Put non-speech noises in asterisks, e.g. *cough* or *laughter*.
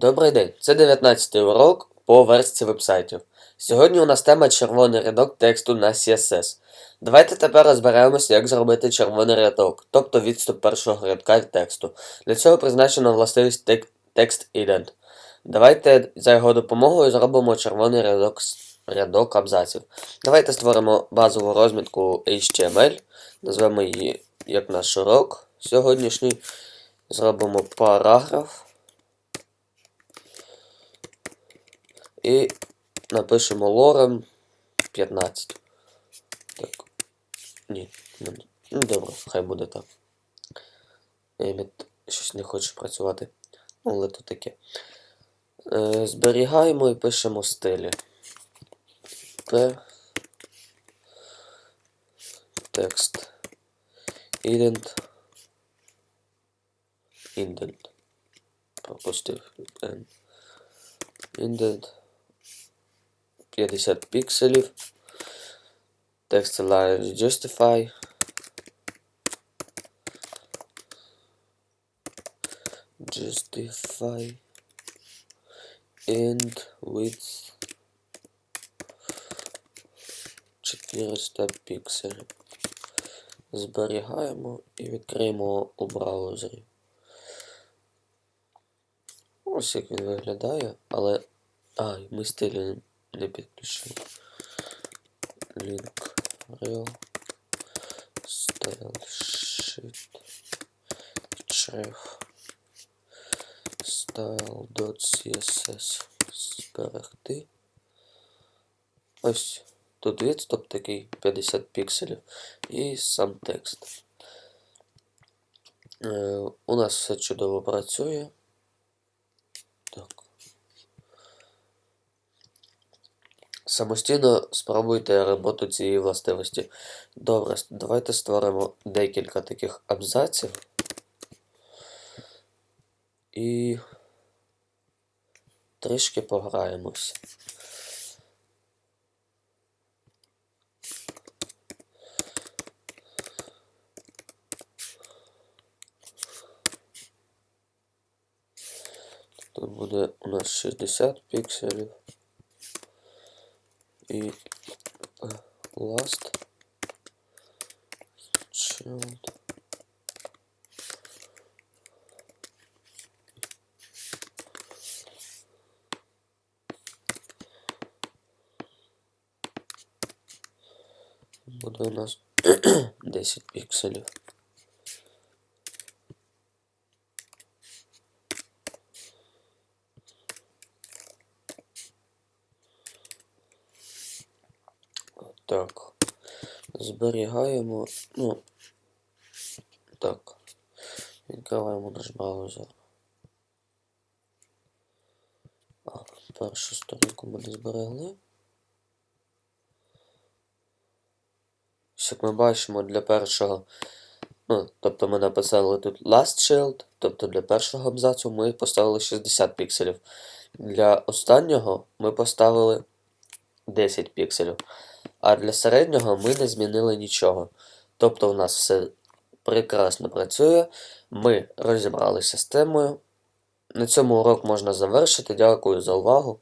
Добрий день, це 19 урок по версії вебсайтів. Сьогодні у нас тема червоний рядок тексту на CSS. Давайте тепер розберемося, як зробити червоний рядок, тобто відступ першого рядка від тексту. Для цього призначена властивість тек- text ident. Давайте за його допомогою зробимо червоний рядок, рядок абзаців. Давайте створимо базову розмітку HTML, назвемо її як наш урок сьогоднішній. Зробимо параграф. І напишемо лорем 15. Так. Ні. ну, добре, хай буде так. Еміт щось не хоче працювати. Ну, Але то таке. Е, зберігаємо і пишемо стилі. П. Текст. Ідент. Індент. Пропустив. Індент. 50 пікселів. Text align justify. Justify and width 400 пікселів. Зберігаємо і відкриємо у браузері. Ось як він виглядає, але. А, ми стилі не підключили. Link real style sheet href style.css зберегти. Ось тут відступ такий 50 пікселів і сам текст. Е, у нас все чудово працює. Самостійно спробуйте роботу цієї властивості. Добре, давайте створимо декілька таких абзаців. І трішки пограємось. Тут буде у нас 60 пікселів. І е, last child буде у нас *clears throat* 10 пікселів. Так. Зберігаємо. Ну. Так. Відкриваємо наш браузер. А, першу сторінку ми не зберегли. Ось Як ми бачимо, для першого. Ну, тобто ми написали тут last child, тобто для першого абзацу ми поставили 60 пікселів. Для останнього ми поставили 10 пікселів. А для середнього ми не змінили нічого. Тобто у нас все прекрасно працює. Ми розібралися з темою. На цьому урок можна завершити. Дякую за увагу.